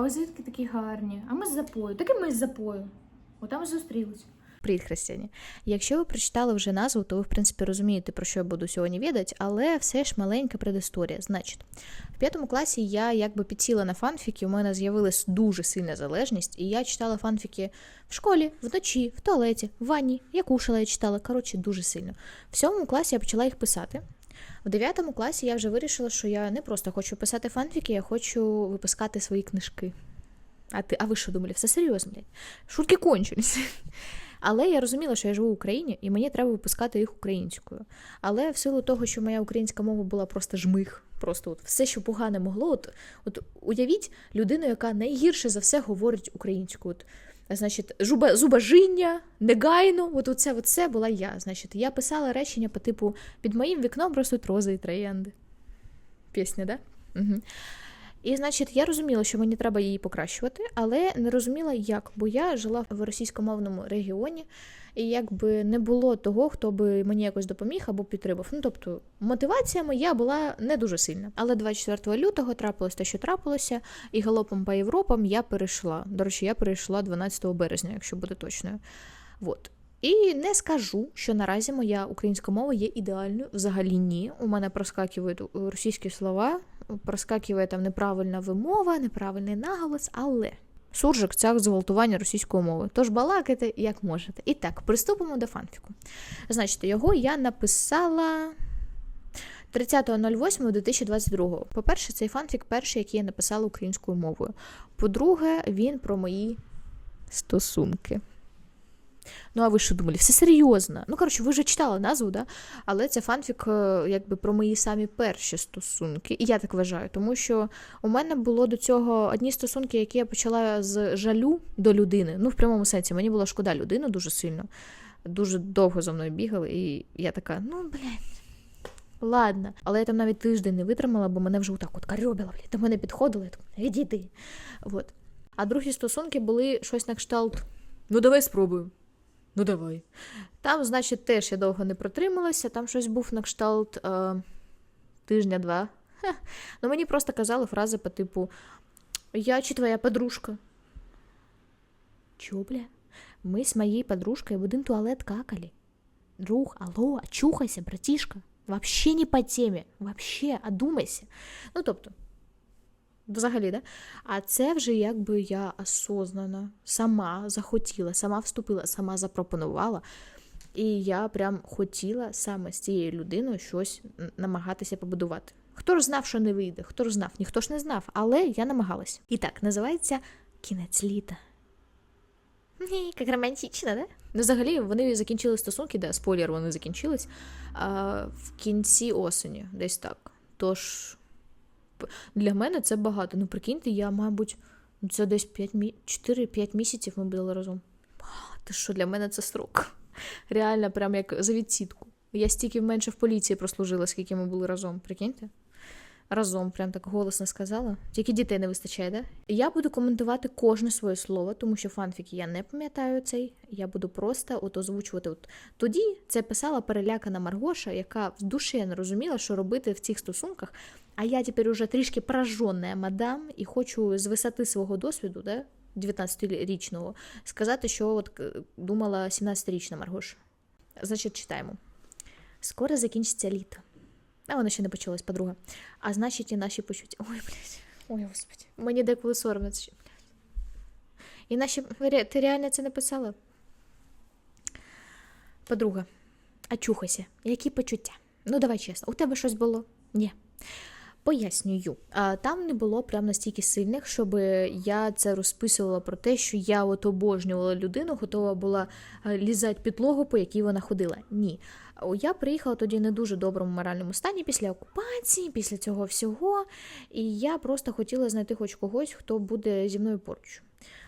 А ось звідки такі гарні? А ми з запою. Таки ми з запою. Отам зустрілись. Привіт, християні. Якщо ви прочитали вже назву, то ви, в принципі, розумієте, про що я буду сьогодні відати, але все ж маленька предісторія. Значить, в п'ятому класі я якби підсіла на фанфіки, у мене з'явилась дуже сильна залежність, і я читала фанфіки в школі, вночі, в туалеті, в ванні. Я кушала, я читала, коротше, дуже сильно. В сьомому класі я почала їх писати. В дев'ятому класі я вже вирішила, що я не просто хочу писати фанфіки, я хочу випускати свої книжки. А ти, а ви що думали? Все серйозно, блядь? Шутки кончились. Але я розуміла, що я живу в Україні, і мені треба випускати їх українською. Але в силу того, що моя українська мова була просто жмих, просто от все, що погане могло, от, от уявіть людину, яка найгірше за все говорить українською. От, значить, зуба, зубожіння, негайно, от оце, оце була я. Значить, я писала речення по типу під моїм вікном ростуть рози і троянди. Пісня, да? Угу. І, значить, я розуміла, що мені треба її покращувати, але не розуміла, як, бо я жила в російськомовному регіоні, і якби не було того, хто би мені якось допоміг або підтримав. Ну тобто, мотивація моя була не дуже сильна. Але 24 лютого трапилось те, що трапилося, і галопом по Європам я перейшла. До речі, я перейшла 12 березня, якщо бути точною. Вот. І не скажу, що наразі моя українська мова є ідеальною. Взагалі ні. У мене проскакують російські слова, проскакує там неправильна вимова, неправильний наголос, але суржик це зґвалтування російської мови. Тож балакайте як можете. І так, приступимо до фанфіку. Значить, його я написала. 30.08.2022. По-перше, цей фанфік перший, який я написала українською мовою. По-друге, він про мої стосунки. Ну, а ви що думали? Все серйозно. Ну, коротше, ви вже читали назву, да? але це фанфік е, якби про мої самі перші стосунки. І я так вважаю, тому що у мене було до цього одні стосунки, які я почала з жалю до людини. Ну, в прямому сенсі, мені було шкода людину дуже сильно. Дуже довго за мною бігали, і я така, ну, блядь. Ладно, але я там навіть тиждень не витримала, бо мене вже отак от карьобило, блядь, до мене підходили, я так, відійди. Вот. А другі стосунки були щось на кшталт. Ну, давай спробуємо. Ну, давай. Там, значить, теж я довго не протрималася, там щось був на кшталт е, тижня-два. Ну, мені просто казали фрази по типу Я чи твоя подружка? Чё, бля? Мы с моей подружкой в один туалет какали. Друг, алло, очухайся, братишка. Вообще не по темі. Вообще, одумайся. Ну, тобто, Взагалі, да? А це вже якби я осознано сама захотіла, сама вступила, сама запропонувала. І я прям хотіла саме з цією людиною щось намагатися побудувати. Хто ж знав, що не вийде, хто ж знав, ніхто ж не знав, але я намагалась. І так, називається кінець літа. Як романтично, да? Ну, взагалі, вони закінчили стосунки, да, спойлер, вони закінчились а, в кінці осені, десь так. Тож. Для мене це багато. Ну, прикиньте, я, мабуть, ну, це десь 5 4-5 місяців ми були разом. Ти що, для мене це срок. Реально, прям як за відсітку. Я стільки менше в поліції прослужила, скільки ми були разом. Прикиньте? Разом, прям так голосно сказала. Тільки дітей не вистачає, да? Я буду коментувати кожне своє слово, тому що фанфіки я не пам'ятаю цей. Я буду просто от озвучувати. От тоді це писала перелякана Маргоша, яка в душі не розуміла, що робити в цих стосунках. А я тепер уже трішки поражена мадам і хочу з висоти свого досвіду, да, 19-річного, сказати, що от думала 17-річна Маргоша. Значить, читаємо. Скоро закінчиться літо. А воно ще не почалось, подруга. А значить, і наші почуття. Ой, блядь. Ой, господи. Мені деколи соромно це. І наші. Ти реально це написала? Подруга, очухайся. Які почуття? Ну, давай чесно, у тебе щось було? Ні. Пояснюю, там не було прям настільки сильних, щоб я це розписувала про те, що я от обожнювала людину, готова була лізати підлогу, по якій вона ходила. Ні. Я приїхала тоді не дуже доброму моральному стані після окупації, після цього всього. І я просто хотіла знайти хоч когось, хто буде зі мною поруч.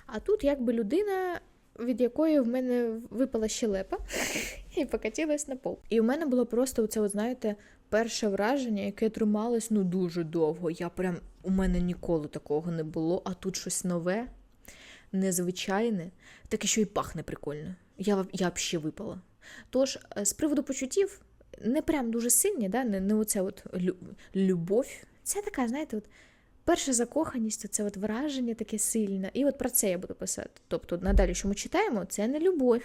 А тут якби людина. Від якої в мене випала щелепа і покатилась на пол. І у мене було просто оце, от, знаєте, перше враження, яке трималось ну дуже довго. Я прям у мене ніколи такого не було, а тут щось нове, незвичайне, таке, що і пахне прикольно. Я я взагалі випала. Тож, з приводу почуттів, не прям дуже сильні, да? не не оце от любов. Це така, знаєте, от Перша закоханість це от враження таке сильне. І от про це я буду писати. Тобто, надалі, що ми читаємо, це не любов.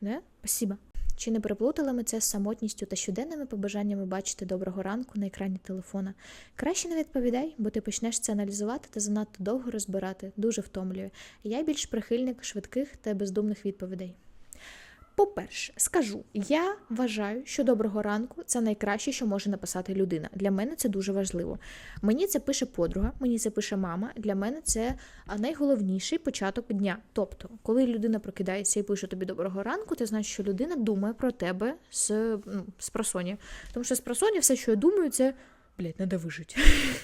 Не? Спасибо. Чи не переплутали ми це з самотністю та щоденними побажаннями бачити доброго ранку на екрані телефона? Краще не відповідай, бо ти почнеш це аналізувати та занадто довго розбирати, дуже втомлює. Я більш прихильник швидких та бездумних відповідей. По-перше, скажу, я вважаю, що доброго ранку це найкраще, що може написати людина. Для мене це дуже важливо. Мені це пише подруга, мені це пише мама. Для мене це найголовніший початок дня. Тобто, коли людина прокидається і пише тобі доброго ранку, це значить, що людина думає про тебе з, ну, з просоні. Тому що з просоні все, що я думаю, це. Блять, треба вижити.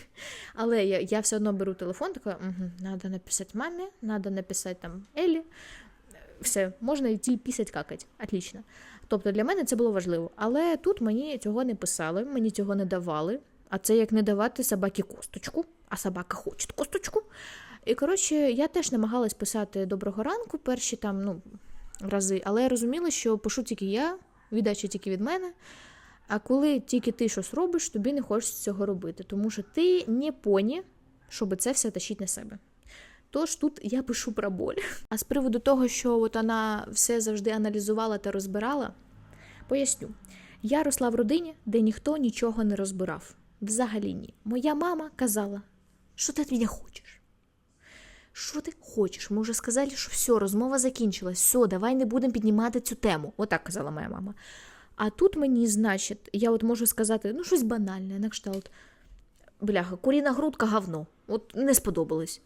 Але я, я все одно беру телефон, така, угу, треба написати мамі, треба написати там Елі, все, можна йти пісять какать. Отлично. Тобто для мене це було важливо. Але тут мені цього не писали, мені цього не давали. А це як не давати собаці косточку, а собака хоче косточку. І коротше, я теж намагалась писати доброго ранку перші там ну, рази, але я розуміла, що пишу тільки я, віддача тільки від мене. А коли тільки ти щось робиш, тобі не хочеться цього робити, тому що ти не поні, щоб це все тащити на себе. Тож тут я пишу про боль. А з приводу того, що от вона все завжди аналізувала та розбирала, поясню. Я росла в родині, де ніхто нічого не розбирав. Взагалі ні. Моя мама казала, що ти від мене хочеш? Що ти хочеш? Ми вже сказали, що все, розмова закінчилась, все, давай не будемо піднімати цю тему. Отак казала моя мама. А тут мені, значить, я от можу сказати, ну, щось банальне, на кшталт. Бляха, куріна грудка говно. От не сподобалось.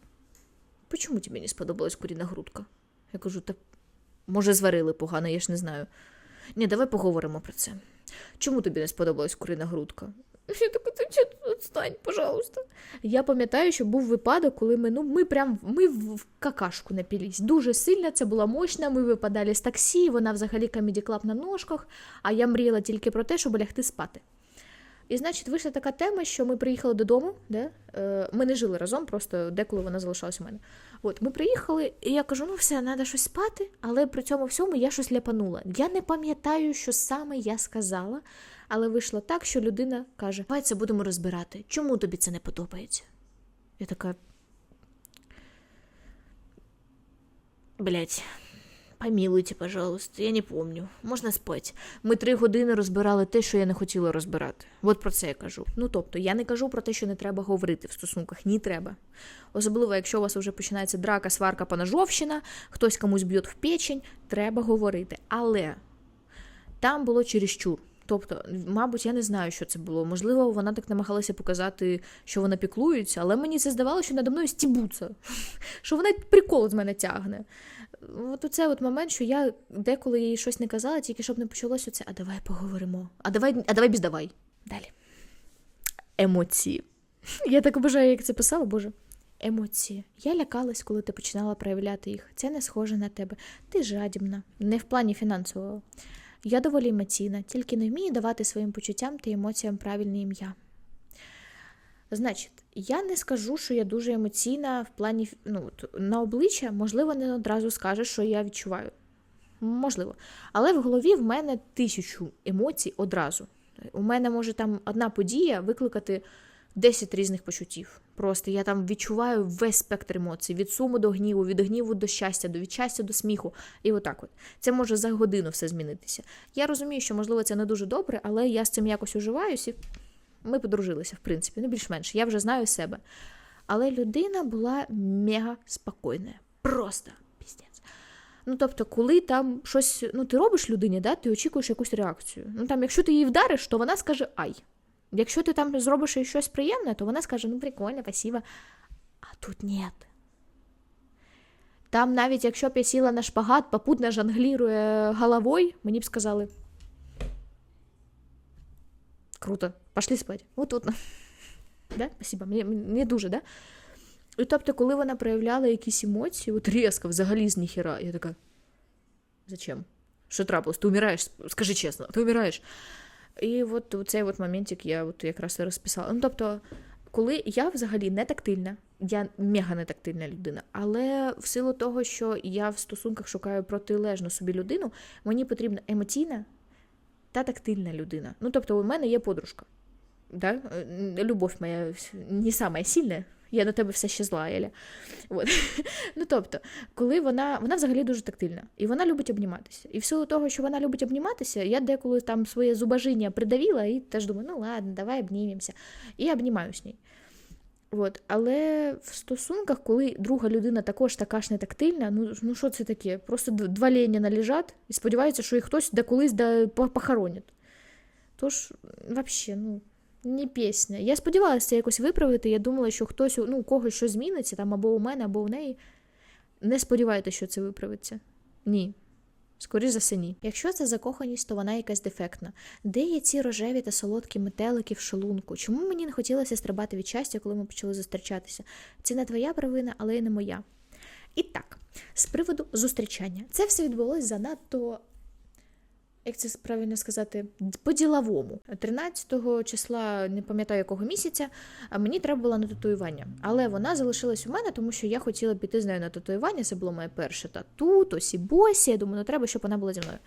Почому тобі не сподобалась куріна грудка? Я кажу, та може зварили погано, я ж не знаю. Ні, давай поговоримо про це. Чому тобі не сподобалась курина грудка? Я така, відстань, пожалуйста. Я пам'ятаю, що був випадок, коли ми, ну, ми прям ми в какашку напілись. Дуже сильно, це була мощна, ми випадали з таксі, вона взагалі комеді клаб на ножках, а я мріяла тільки про те, щоб лягти спати. І, значить, вийшла така тема, що ми приїхали додому, де? Ми не жили разом, просто деколи вона залишалась у мене. От, ми приїхали, і я кажу: ну все, треба щось спати, але при цьому всьому я щось ляпанула. Я не пам'ятаю, що саме я сказала, але вийшло так, що людина каже: Давай це будемо розбирати. Чому тобі це не подобається? Я така. Блять. Помилуйте, пожалуйста, я не помню. Можна спать. Ми три години розбирали те, що я не хотіла розбирати. От про це я кажу. Ну тобто, я не кажу про те, що не треба говорити в стосунках. Ні, треба. Особливо, якщо у вас вже починається драка, сварка, панажовщина, хтось комусь б'є в печень, треба говорити. Але там було чересчур. Тобто, мабуть, я не знаю, що це було. Можливо, вона так намагалася показати, що вона піклується, але мені це здавалося, що надо мною стібуться, що вона прикол з мене тягне. От оце от момент, що я деколи їй щось не казала, тільки щоб не почалося це, а давай поговоримо. А давай, а давай без давай. Далі. Емоції. Я так бажаю, як це писала, Боже. Емоції. Я лякалась, коли ти починала проявляти їх. Це не схоже на тебе. Ти жадібна, не в плані фінансового. Я доволі емоційна, тільки не вмію давати своїм почуттям та емоціям правильне ім'я. Значить, я не скажу, що я дуже емоційна в плані ну, на обличчя, можливо, не одразу скаже, що я відчуваю. Можливо. Але в голові в мене тисячу емоцій одразу. У мене може там одна подія викликати 10 різних почуттів. Просто я там відчуваю весь спектр емоцій: від суму до гніву, від гніву до щастя, до від щастя до сміху. І отак от. Це може за годину все змінитися. Я розумію, що, можливо, це не дуже добре, але я з цим якось уживаюся. Ми подружилися, в принципі, ну більш-менш. Я вже знаю себе. Але людина була мега спокійна. Просто піздець. Ну, тобто, коли там щось, ну, ти робиш людині, да, ти очікуєш якусь реакцію. Ну, там, якщо ти її вдариш, то вона скаже ай. Якщо ти там зробиш їй щось приємне, то вона скаже, ну прикольно, спасибо. А тут нет. Там навіть якщо б я сіла на шпагат, попутно жонглірує головою, мені б сказали. Круто, пошли спать. Вот тут. Да? Спасибо. Мені, дуже, да? І тобто, коли вона проявляла якісь емоції, от різко, взагалі з ніхіра, я така. Зачем? Що трапилось? Ти вмираєш? Скажи чесно, ти вмираєш. І от у цей от моментик я от якраз і розписала. Ну, тобто, коли я взагалі не тактильна, я мега не тактильна людина, але в силу того, що я в стосунках шукаю протилежну собі людину, мені потрібна емоційна та тактильна людина. Ну, тобто, у мене є подружка. да? Е, Любов моя не самая сильна. Я до тебе все ще зла, Еля. От. ну тобто, коли вона, вона взагалі дуже тактильна, і вона любить обніматися. І в силу того, що вона любить обніматися, я деколи там своє зубожіння придавила і теж думаю, ну ладно, давай обнімемося. І обнімаю з нею. От. Але в стосунках, коли друга людина також така ж не тактильна, ну, ну що це таке? Просто два Леніна лежать і сподіваються, що їх хтось де колись де похоронить. Тож, взагалі, ну, не пісня. Я сподівалася це якось виправити. Я думала, що хтось, ну, у когось щось зміниться, там або у мене, або у неї. Не сподівайтеся, що це виправиться. Ні. Скоріше за все, ні. Якщо це закоханість, то вона якась дефектна. Де є ці рожеві та солодкі метелики в шолунку? Чому мені не хотілося стрибати від щастя, коли ми почали зустрічатися? Це не твоя провина, але й не моя. І так, з приводу зустрічання. Це все відбулося занадто. Як це правильно сказати, по-діловому. 13 числа, не пам'ятаю якого місяця, мені треба було на татуювання. Але вона залишилась у мене, тому що я хотіла піти з нею на татуювання. Це було моє перше тату, тосі босі. Я думаю, ну треба, щоб вона була зі мною.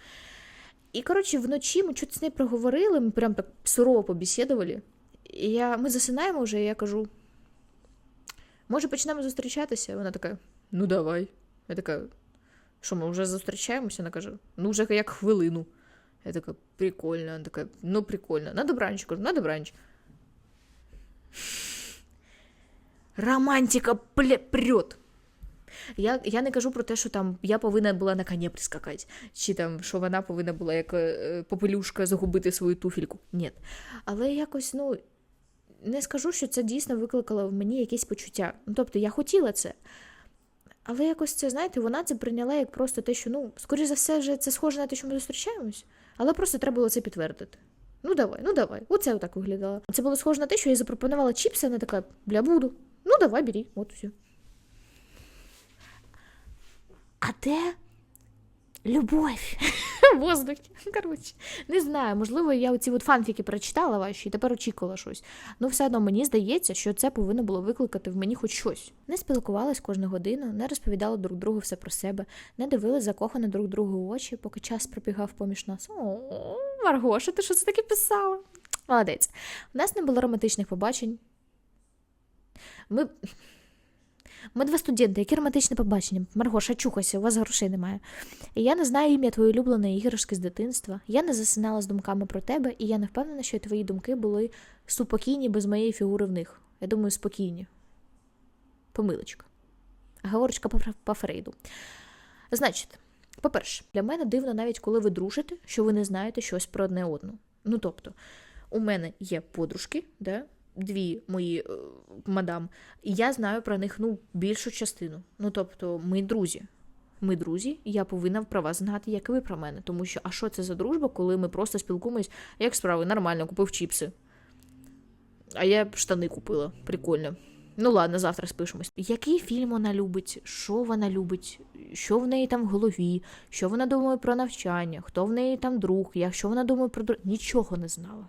І коротше, вночі ми чуть з нею проговорили, ми прям так сурово побесідували. І я, ми засинаємо вже, і я кажу: може, почнемо зустрічатися? Вона така: ну давай. Я така, що ми вже зустрічаємося? Вона каже, ну вже як хвилину. Я така, прикольно. Вона така, ну прикольно. На добраніч, кажу, на добраніч. Романтика пля, прет. Я, я не кажу про те, що там я повинна була на коні прискакати, чи там, що вона повинна була як е, попелюшка загубити свою туфельку. Ні. Але якось, ну, не скажу, що це дійсно викликало в мені якісь почуття. Ну, тобто, я хотіла це. Але якось це, знаєте, вона це прийняла як просто те, що, ну, скоріш за все, вже це схоже на те, що ми зустрічаємось, але просто треба було це підтвердити. Ну давай, ну давай. Оце отак виглядало. Це було схоже на те, що я запропонувала чіпси, вона така, бля, буду. Ну давай, бери, от все. А де любов? В воздухі. Коротше, не знаю, можливо, я оці от фанфіки прочитала ваші і тепер очікувала щось. Ну, все одно мені здається, що це повинно було викликати в мені хоч щось. Не спілкувались кожну годину, не розповідали друг другу все про себе, не дивились закохано друг другу в очі, поки час пробігав поміж нас. О, Маргоша, ти що це таке писала? Молодець. У нас не було романтичних побачень. Ми. Ми два студенти, які романтичне побачення. Маргоша, чухайся, у вас грошей немає. Я не знаю ім'я твоєї улюбленої іграшки з дитинства. Я не засинала з думками про тебе, і я не впевнена, що твої думки були супокійні без моєї фігури в них. Я думаю, спокійні. Помилочка. Говорочка по, по Фрейду. Значить, по-перше, для мене дивно навіть коли ви дружите, що ви не знаєте щось про одне одну. Ну тобто, у мене є подружки, да? Дві мої е, мадам, і я знаю про них ну, більшу частину. Ну тобто, ми друзі. Ми друзі, і я повинна про вас знати, як і ви про мене. Тому що, а що це за дружба, коли ми просто спілкуємось, як справи, нормально, купив чіпси. А я штани купила. Прикольно. Ну ладно, завтра спишемось. Який фільм вона любить, що вона любить, що в неї там в голові, що вона думає про навчання, хто в неї там друг, як що вона думає про друг. Нічого не знала.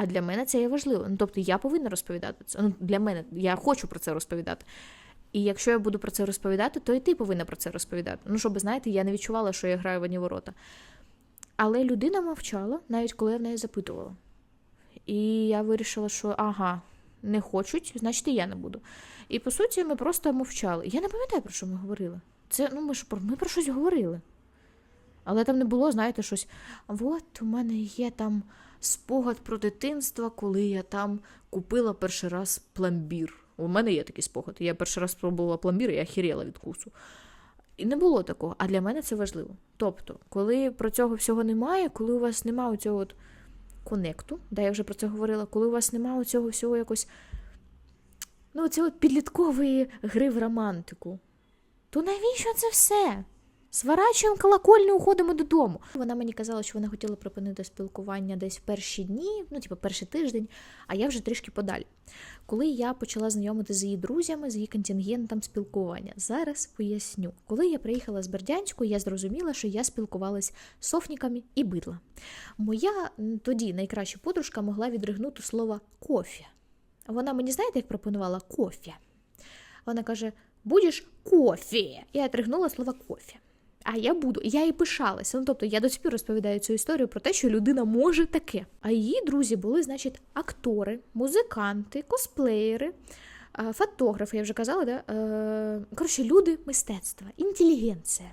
А для мене це є важливо. Ну, тобто я повинна розповідати це. Ну, для мене я хочу про це розповідати. І якщо я буду про це розповідати, то і ти повинна про це розповідати. Ну, щоб, знаєте, я не відчувала, що я граю в одні ворота. Але людина мовчала, навіть коли я в неї запитувала. І я вирішила, що ага, не хочуть, значить і я не буду. І по суті, ми просто мовчали. Я не пам'ятаю, про що ми говорили. Це, ну, ми ж ми про щось говорили. Але там не було, знаєте, щось. От у мене є там спогад про дитинство, коли я там купила перший раз пломбір. У мене є такий спогад. Я перший раз спробувала пломбір, і я хіріла від кусу. І не було такого. А для мене це важливо. Тобто, коли про цього всього немає, коли у вас немає цього от конекту, да, я вже про це говорила, коли у вас немає цього всього якось ну, цієї підліткової гри в романтику, то навіщо це все? Сворачуємо колокольню, уходимо додому. Вона мені казала, що вона хотіла припинити спілкування десь в перші дні, ну, типу, перший тиждень, а я вже трішки подалі. Коли я почала знайомити з її друзями, з її контингентом спілкування. Зараз поясню. Коли я приїхала з Бердянську, я зрозуміла, що я спілкувалась з софніками і бидла. Моя тоді найкраща подружка могла відригнути слово кофе. Вона мені, знаєте, як пропонувала кофе. Вона каже: будеш кофе. Я отригнула слово кофе. А я буду. Я і пишалася. Ну тобто я до сих пір розповідаю цю історію про те, що людина може таке. А її друзі були, значить, актори, музиканти, косплеєри. Фотографи, я вже казала, да? Е, коротше, люди мистецтва, інтелігенція.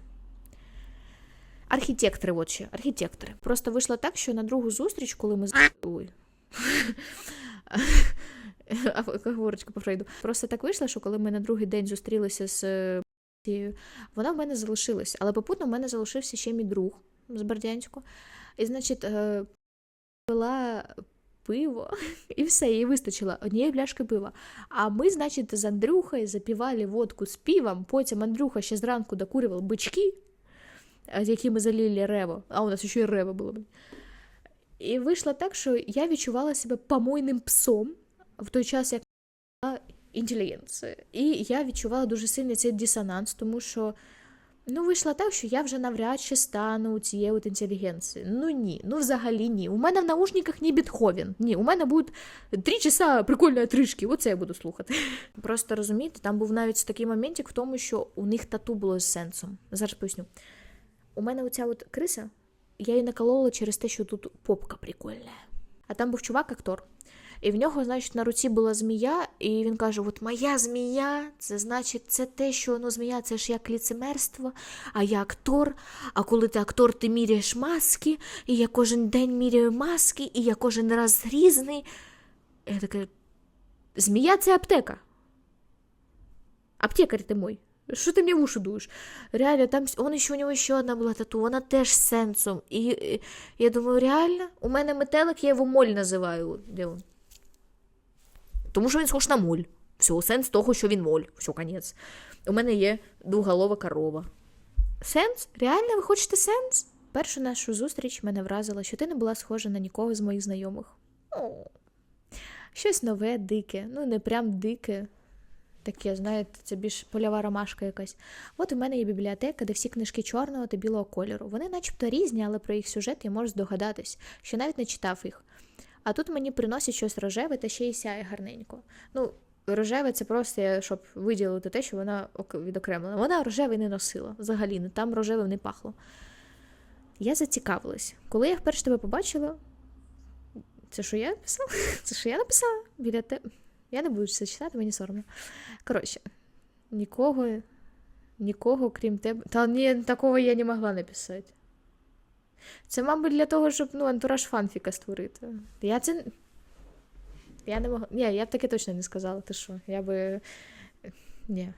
Архітектори, от ще, архітектори. Просто вийшло так, що на другу зустріч, коли ми з. Ой. Говорочка по Фрейду. Просто так вийшло, що коли ми на другий день зустрілися з е, вона в мене залишилась. Але попутно в мене залишився ще мій друг з Бердянську. І, значить, е, пила пиво, і все, їй вистачило однієї пляшки пива. А ми, значить, з Андрюхою запівали водку з пивом, потім Андрюха ще зранку докурював бички, е, які ми залили рево. А у нас ще й рево було. І вийшло так, що я відчувала себе помойним псом в той час, як була. І я відчувала дуже сильний цей дисонанс, тому що ну, вийшло так, що я вже навряд чи стану цією от інтелігенцією. Ну ні, ну взагалі ні. У мене в наушниках не Бетховен. Ні, у мене будуть три часа прикольної тришки, оце я буду слухати. Просто розумієте, там був навіть такий моментик в тому, що у них тату було з сенсом. Зараз поясню. У мене оця от криса, я її наколола через те, що тут попка прикольна. А там був чувак, актор. І в нього, значить, на руці була змія, і він каже: От моя змія, це значить, це те, що ну, змія це ж як ліцемерство, а я актор. А коли ти актор, ти міряєш маски, і я кожен день міряю маски, і я кожен раз різний. Я така, змія це аптека. Аптекарь ти мой. Що ти мені в уші дуєш? Реально, там он ще у нього ще одна була тату, вона теж сенсом. І, і я думаю, реально, у мене метелик, я його моль називаю. Де він? Тому що він схож на моль. Все, сенс того, що він моль. Все, конець. У мене є двоголова корова. Сенс? Реально, ви хочете сенс? Першу нашу зустріч мене вразило, що ти не була схожа на нікого з моїх знайомих. О, щось нове, дике. Ну, не прям дике. Таке, знаєте, це більш польова ромашка якась. От у мене є бібліотека, де всі книжки чорного та білого кольору. Вони начебто різні, але про їх сюжет я можу здогадатись, що навіть не читав їх. А тут мені приносять щось рожеве та ще й сяє гарненько. Ну, рожеве це просто щоб виділити те, що вона ок- відокремлена. Вона рожевий не носила, взагалі, там рожевим не пахло. Я зацікавилась. Коли я вперше тебе побачила, це що я написала? Це що я написала? Біля те. Я не буду це читати, мені соромно. Коротше, нікого, нікого, крім тебе. Та ні, такого я не могла написати. Це, мабуть, для того, щоб ну, антураж фанфіка створити. Я це. Я не могла. Ні, я б таке точно не сказала. Ти що? Я би. Ні.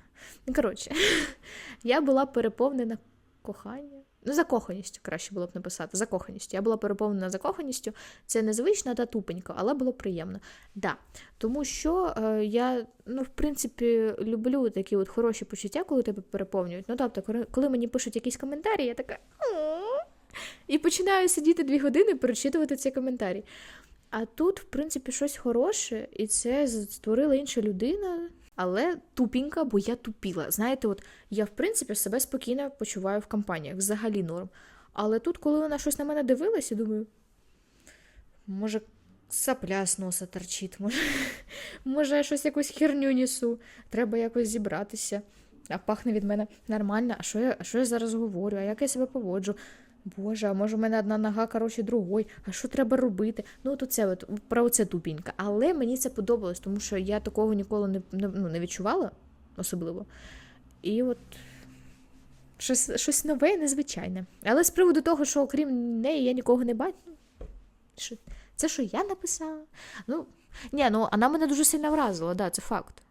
Ну, коротше, я була переповнена коханням. Ну, закоханістю, краще було б написати. Закоханістю. Я була переповнена закоханістю. Це незвично та тупенько, але було приємно. Да. Тому що е, я, ну, в принципі, люблю такі от хороші почуття, коли тебе переповнюють. Ну, тобто, коли- мені пишуть якісь коментарі, я така. І починаю сидіти дві години перечитувати ці коментарі. А тут, в принципі, щось хороше, і це створила інша людина, але тупінька, бо я тупіла. Знаєте, от я, в принципі, себе спокійно почуваю в компаніях, взагалі норм. Але тут, коли вона щось на мене дивилась, я думаю, може, сапля з носа торчить, може, може, я щось якусь херню несу, треба якось зібратися. А пахне від мене нормально. А що я, а що я зараз говорю? А як я себе поводжу? Боже, а може в мене одна нога коротше другої, а що треба робити? Ну, то це от про це тупінька. Але мені це подобалось, тому що я такого ніколи не, не, ну, не відчувала особливо. І от щось, щось нове незвичайне. Але з приводу того, що окрім неї я нікого не бачу. Це що я написала? Ну, ні, ну вона мене дуже сильно вразила, да, це факт.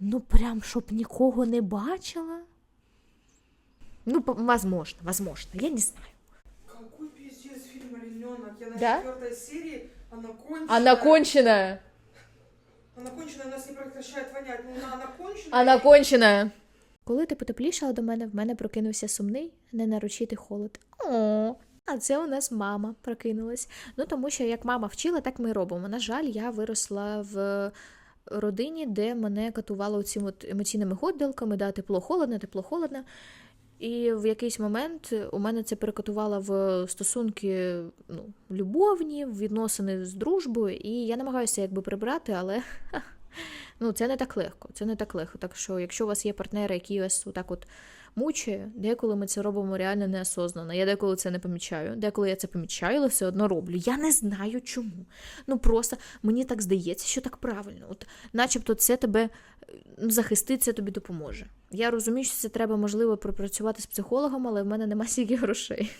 Ну, прям щоб нікого не бачила. Ну, возможно, возможно, я не знаю. Какой пиздец фильм «Олененок». Я на Да? четвертой серии, она конченая. Она конченая. Она конченая, нас не прекращает вонять. Ну, она, она конченая. Она кончена. Коли ти потеплішала до мене, в мене прокинувся сумний, ненарочитий холод. О, а це у нас мама прокинулась. Ну тому що як мама вчила, так ми робимо. На жаль, я виросла в родині, де мене катувало цими от емоційними гойдалками, да, тепло, холодно, тепло, холодно. І в якийсь момент у мене це перекотувало в стосунки ну, любовні, в відносини з дружбою, і я намагаюся якби прибрати, але ну, це не так легко. Це не так легко. Так що, якщо у вас є партнери, які вас отак от мучає. Деколи ми це робимо реально неосознано. Я деколи це не помічаю. Деколи я це помічаю, але все одно роблю. Я не знаю чому. Ну просто мені так здається, що так правильно. От, начебто, це тебе е, захистить, це тобі допоможе. Я розумію, що це треба, можливо, пропрацювати з психологом, але в мене немає стільки грошей.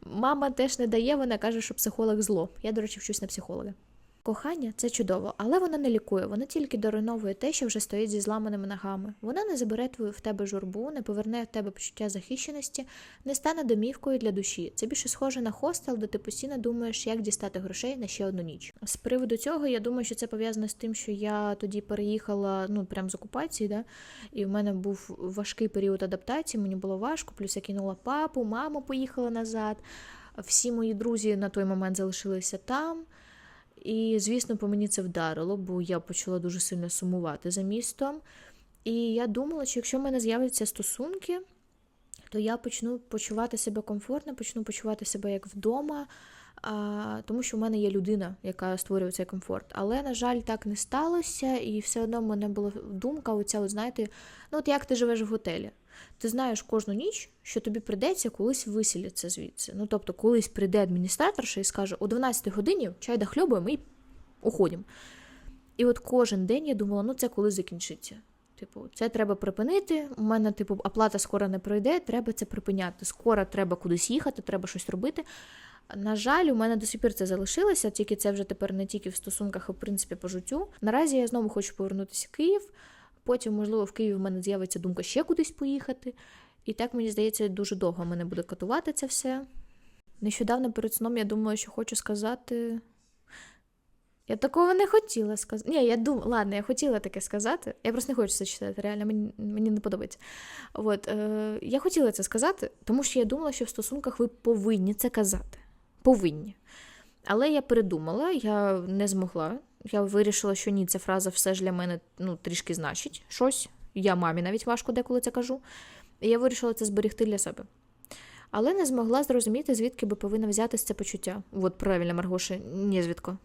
Мама теж не дає, вона каже, що психолог зло. Я, до речі, вчусь на психолога. Кохання це чудово, але воно не лікує, воно тільки дориновує те, що вже стоїть зі зламаними ногами. Воно не забере твою в тебе журбу, не поверне в тебе почуття захищеності, не стане домівкою для душі. Це більше схоже на хостел, де ти постійно думаєш, як дістати грошей на ще одну ніч. З приводу цього я думаю, що це пов'язано з тим, що я тоді переїхала ну прям з окупації, да? і в мене був важкий період адаптації, мені було важко, плюс я кинула папу, мама поїхала назад. Всі мої друзі на той момент залишилися там. І, звісно, по мені це вдарило, бо я почала дуже сильно сумувати за містом. І я думала, що якщо в мене з'являться стосунки, то я почну почувати себе комфортно, почну почувати себе як вдома, а, тому що в мене є людина, яка створює цей комфорт. Але, на жаль, так не сталося, і все одно в мене була думка, оця, от, знаєте, ну от як ти живеш в готелі. Ти знаєш кожну ніч, що тобі прийдеться колись виселитися звідси. Ну тобто, колись прийде адміністраторша і скаже, о 12 годині чай дохльобуємо і уходимо. І от кожен день я думала, ну це коли закінчиться. Типу, це треба припинити. У мене, типу, оплата скоро не пройде, треба це припиняти. Скоро треба кудись їхати, треба щось робити. На жаль, у мене до сих пір це залишилося, тільки це вже тепер не тільки в стосунках, а в принципі по життю. Наразі я знову хочу повернутися в Київ. Потім, можливо, в Києві в мене з'явиться думка ще кудись поїхати. І так, мені здається, дуже довго мене буде катувати це все. Нещодавно перед сном я думала, що хочу сказати. Я такого не хотіла сказати. Ні, я думала, ладно, я хотіла таке сказати. Я просто не хочу це читати, реально, мені, мені не подобається. От, е, я хотіла це сказати, тому що я думала, що в стосунках ви повинні це казати. Повинні. Але я передумала, я не змогла. Я вирішила, що ні, ця фраза все ж для мене ну, трішки значить щось. Я мамі навіть важко деколи це кажу. І я вирішила це зберегти для себе. Але не змогла зрозуміти, звідки би повинна взятися це почуття. От правильно, Маргоша, ні звідко.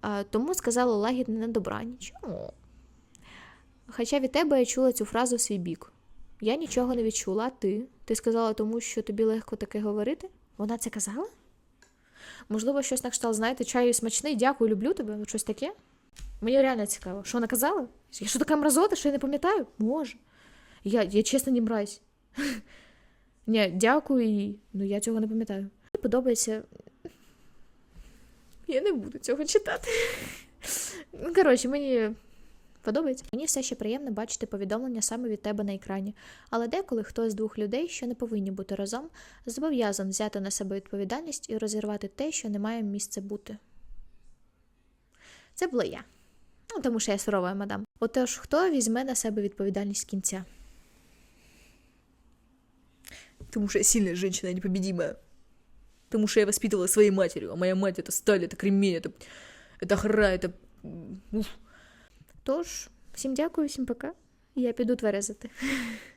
А, тому сказала лагідне на добраніч. О. Хоча від тебе я чула цю фразу в свій бік. Я нічого не відчула, а ти. Ти сказала тому, що тобі легко таке говорити? Вона це казала? Можливо, щось на кшталт, знаєте, чаю смачний, дякую, люблю тебе. Щось таке. Мені реально цікаво. Що вона казала? Я що така мразота, що я не пам'ятаю? Може. Я, я чесно не мразь. Ні, дякую їй. Ну я цього не пам'ятаю. Мені подобається. Я не буду цього читати. Ну, коротше, мені подобається. Мені все ще приємно бачити повідомлення саме від тебе на екрані. Але деколи хтось з двох людей, що не повинні бути разом, зобов'язан взяти на себе відповідальність і розірвати те, що не має місця бути. Це була я. Ну, тому що я сурова мадам. Отож, хто візьме на себе відповідальність з кінця? Потому что я сильная женщина, я непобедимая. Потому что я воспитывала своей матерью, а моя мать это сталь, это кремень, это, это гора, это... Уф. Тож, всім дякую, всім пока. Я піду тверезити.